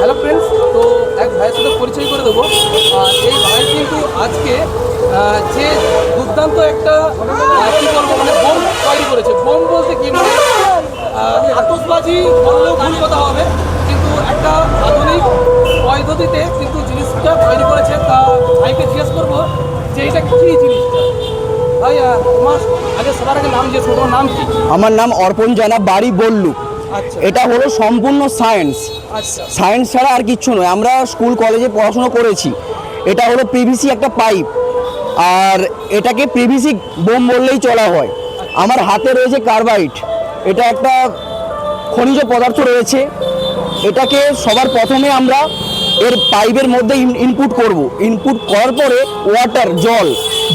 Hello friends তো এক ভাইয়ের সাথে পরিচয় করে দেবো। আর এই ভাই কিন্তু আজকে যে দুর্দান্ত একটা কি বলব মানে বোম তৈরি করেছে। বোম বলতে কি মানে আহ, আতশবাজি বললেও ভুল কথা হবে কিন্তু একটা আধুনিক পদ্ধতিতে কিন্তু জিনিসটা তৈরি করেছে। তা ভাইকে জিজ্ঞেস করব যে এটা কী জিনিসটা? ভাই তোমার আগে সবার আগে নাম জিজ্ঞেস করব নাম কি? আমার নাম অর্পণ জানা বাড়ি বল্লু। আচ্ছা এটা হলো সম্পূর্ণ সায়েন্স আচ্ছা। সায়েন্স ছাড়া আর কিচ্ছু নয়। আমরা স্কুল কলেজে পড়াশোনা করেছি। এটা হলো পিভিসি একটা পাইপ আর এটাকে পিভিসি বোম বললেই চলা হয়। আমার হাতে রয়েছে কার্বাইট এটা একটা খনিজ পদার্থ রয়েছে। এটাকে সবার প্রথমে আমরা এর পাইপের মধ্যে ইনপুট করব। ইনপুট করার পরে ওয়াটার জল।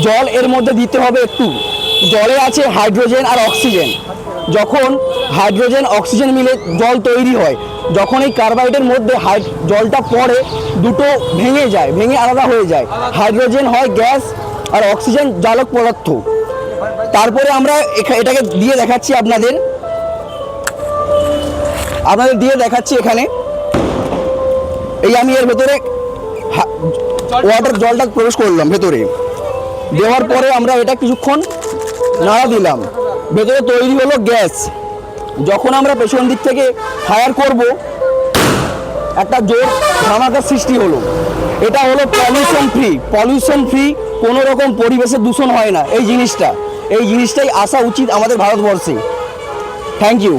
জল এর মধ্যে দিতে হবে একটু। জলে আছে হাইড্রোজেন আর অক্সিজেন যখন হাইড্রোজেন, অক্সিজেন মিলে জল তৈরি হয়। যখন এই কার্বাইডের মধ্যে হাই জলটা পড়ে, দুটো ভেঙে যায়, ভেঙে আলাদা হয়ে যায়। হাইড্রোজেন হয় গ্যাস আর অক্সিজেন জালক পদার্থ। তারপরে আমরা এটাকে দিয়ে দেখাচ্ছি আপনাদের। আপনাদের দিয়ে দেখাচ্ছি এখানে। এই আমি এর ভেতরে ওয়াটার জলটা প্রবেশ করলাম ভেতরে। দেওয়ার পরে আমরা এটা কিছুক্ষণ নাড়া দিলাম। ভেতরে তৈরি হলো গ্যাস। যখন আমরা পেছন দিক থেকে ফায়ার করব একটা জোর ধামাকার সৃষ্টি হলো। এটা হলো পলিউশন ফ্রি পলিউশন ফ্রি কোনো রকম পরিবেশে দূষণ হয় না। এই জিনিসটা এই জিনিসটাই আসা উচিত আমাদের ভারতবর্ষে। থ্যাংক ইউ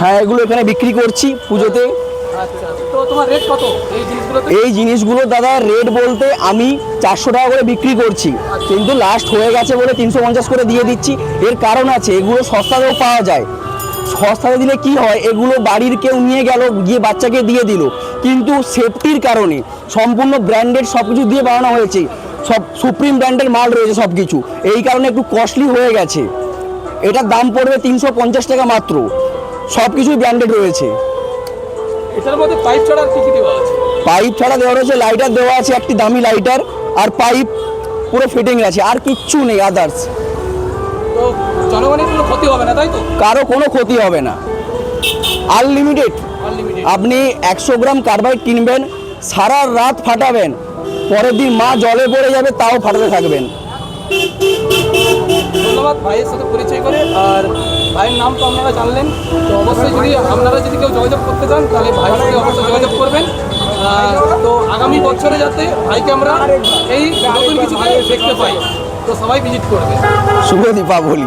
হ্যাঁ এগুলো এখানে বিক্রি করছি পুজোতে। আচ্ছা কত এই জিনিসগুলো দাদা রেট বলতে আমি চারশো টাকা করে বিক্রি করছি। কিন্তু লাস্ট হয়ে গেছে বলে তিনশো পঞ্চাশ করে দিয়ে দিচ্ছি। এর কারণ আছে, এগুলো সস্তাতেও পাওয়া যায়। সস্তাতে দিলে কি হয়, এগুলো বাড়ির কেউ নিয়ে গেল, গিয়ে বাচ্চাকে দিয়ে দিল। কিন্তু সেফটির কারণে সম্পূর্ণ ব্র্যান্ডেড সব কিছু দিয়ে বানানো হয়েছে। সব সুপ্রিম ব্র্যান্ডের মাল রয়েছে সব কিছু এই কারণে একটু কস্টলি হয়ে গেছে। এটার দাম পড়বে তিনশো পঞ্চাশ টাকা মাত্র। সব কিছুই ব্র্যান্ডেড রয়েছে। এটার মধ্যে পাইপ ছাড়া আর কি কি দেওয়া আছে? পাইপ ছাড়া দেওয়া রয়েছে লাইটার দেওয়া আছে একটি দামি লাইটার আর পাইপ পুরো ফিটিং আছে আর কিচ্ছু নেই আদার্স তো জনগণের কোনো ক্ষতি হবে না তাই তো? কারও কোনো ক্ষতি হবে না। আনলিমিটেড আনলিমিটেড আপনি একশো গ্রাম কার্বাইড কিনবেন সারা রাত ফাটাবেন পরের দিন মা জলে পড়ে যাবে তাও ফাটাতে থাকবেন। ধন্যবাদ ভাইয়ের সাথে পরিচয় করে। আর ভাইয়ের নাম তো আপনারা জানলেন, তো অবশ্যই যদি আপনারা যদি কেউ যোগাযোগ করতে চান, তাহলে ভাইয়ের সাথে অবশ্যই যোগাযোগ করবেন। তো আগামী বছরে যাতে ভাইকে আমরা এই নতুন কিছু দেখতে পাই, তো সবাই ভিজিট করবে। শুভ দীপাবলি